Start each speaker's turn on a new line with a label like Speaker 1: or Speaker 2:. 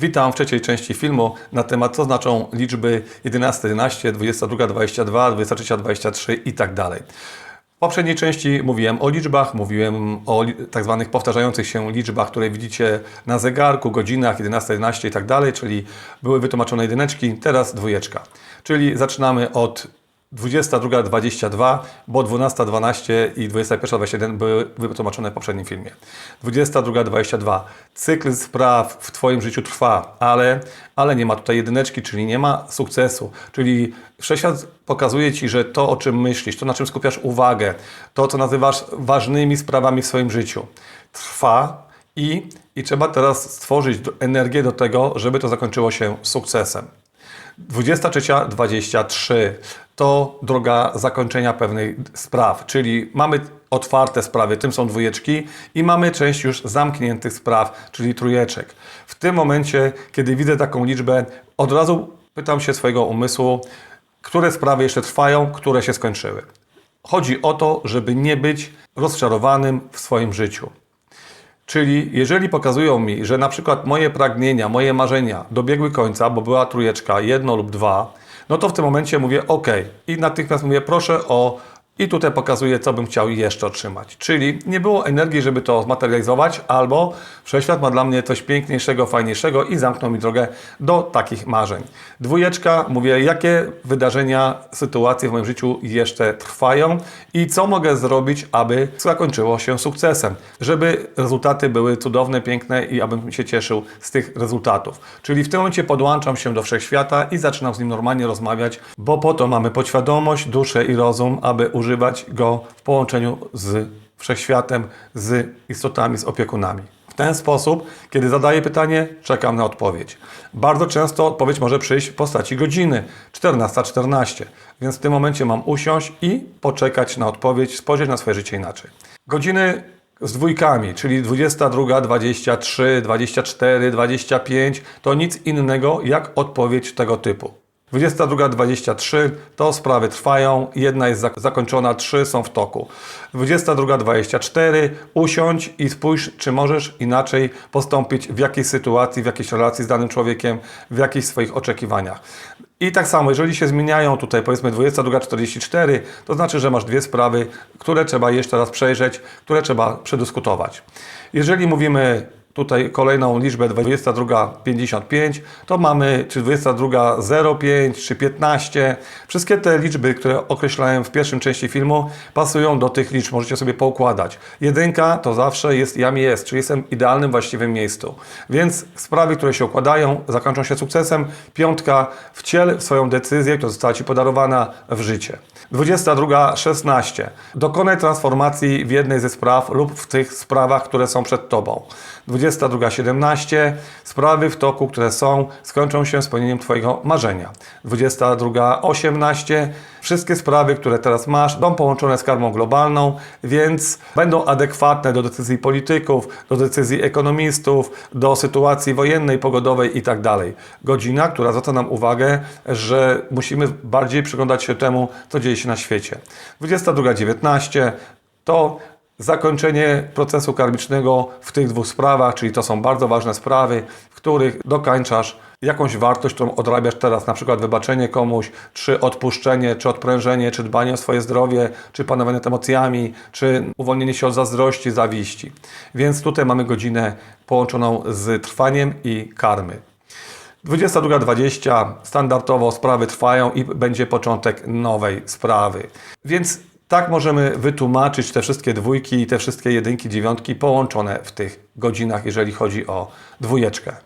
Speaker 1: Witam w trzeciej części filmu na temat co znaczą liczby 11, 11, 22, 22, 23, 23 i tak dalej. W poprzedniej części mówiłem o liczbach, mówiłem o tak zwanych powtarzających się liczbach, które widzicie na zegarku, godzinach 11, 11 i tak dalej, czyli były wytłumaczone jedyneczki, teraz dwójeczka. Czyli zaczynamy od 22, 22, bo 12, 12 i 21, 21 były wytłumaczone w poprzednim filmie. 22, 22. Cykl spraw w Twoim życiu trwa, ale, ale nie ma tutaj jedyneczki, czyli nie ma sukcesu. Czyli wszechświat pokazuje Ci, że to, o czym myślisz, to, na czym skupiasz uwagę, to, co nazywasz ważnymi sprawami w swoim życiu, trwa i, i trzeba teraz stworzyć energię do tego, żeby to zakończyło się sukcesem. 23.23 to droga zakończenia pewnej spraw, czyli mamy otwarte sprawy, tym są dwójeczki i mamy część już zamkniętych spraw, czyli trójeczek. W tym momencie, kiedy widzę taką liczbę, od razu pytam się swojego umysłu, które sprawy jeszcze trwają, które się skończyły. Chodzi o to, żeby nie być rozczarowanym w swoim życiu. Czyli jeżeli pokazują mi, że na przykład moje pragnienia, moje marzenia dobiegły końca, bo była trójeczka, jedno lub dwa, no to w tym momencie mówię OK. I natychmiast mówię proszę o... I tutaj pokazuję, co bym chciał jeszcze otrzymać. Czyli nie było energii, żeby to zmaterializować, albo wszechświat ma dla mnie coś piękniejszego, fajniejszego i zamknął mi drogę do takich marzeń. Dwójeczka, mówię, jakie wydarzenia, sytuacje w moim życiu jeszcze trwają i co mogę zrobić, aby zakończyło się sukcesem, żeby rezultaty były cudowne, piękne i abym się cieszył z tych rezultatów. Czyli w tym momencie podłączam się do wszechświata i zaczynam z nim normalnie rozmawiać, bo po to mamy podświadomość, duszę i rozum, aby używać go w połączeniu z wszechświatem, z istotami, z opiekunami. W ten sposób, kiedy zadaję pytanie, czekam na odpowiedź. Bardzo często odpowiedź może przyjść w postaci godziny 14.14, więc w tym momencie mam usiąść i poczekać na odpowiedź, spojrzeć na swoje życie inaczej. Godziny z dwójkami, czyli 22, 23, 24, 25 to nic innego jak odpowiedź tego typu. 22.23 to sprawy trwają, jedna jest zak- zakończona, trzy są w toku. 22.24 usiądź i spójrz, czy możesz inaczej postąpić w jakiejś sytuacji, w jakiejś relacji z danym człowiekiem, w jakichś swoich oczekiwaniach. I tak samo, jeżeli się zmieniają tutaj powiedzmy 22.44, to znaczy, że masz dwie sprawy, które trzeba jeszcze raz przejrzeć, które trzeba przedyskutować. Jeżeli mówimy tutaj kolejną liczbę 22.55, to mamy czy 22.05, czy 15. Wszystkie te liczby, które określałem w pierwszym części filmu, pasują do tych liczb, możecie sobie poukładać. Jedynka to zawsze jest jam jest, czyli jestem w idealnym, właściwym miejscu. Więc sprawy, które się układają, zakończą się sukcesem. Piątka, wciel swoją decyzję, która została Ci podarowana w życie. 22.16. Dokonaj transformacji w jednej ze spraw lub w tych sprawach, które są przed Tobą. 22.17. Sprawy w toku, które są, skończą się spełnieniem Twojego marzenia. 22.18. Wszystkie sprawy, które teraz masz, będą połączone z karmą globalną, więc będą adekwatne do decyzji polityków, do decyzji ekonomistów, do sytuacji wojennej, pogodowej itd. Godzina, która zwraca nam uwagę, że musimy bardziej przyglądać się temu, co dzieje się na świecie. 22.19 to zakończenie procesu karmicznego w tych dwóch sprawach, czyli to są bardzo ważne sprawy, w których dokańczasz jakąś wartość, którą odrabiasz teraz, na przykład wybaczenie komuś, czy odpuszczenie, czy odprężenie, czy dbanie o swoje zdrowie, czy panowanie nad emocjami, czy uwolnienie się od zazdrości, zawiści. Więc tutaj mamy godzinę połączoną z trwaniem i karmy. 22.20 standardowo sprawy trwają i będzie początek nowej sprawy. Więc tak możemy wytłumaczyć te wszystkie dwójki i te wszystkie jedynki, dziewiątki połączone w tych godzinach, jeżeli chodzi o dwójeczkę.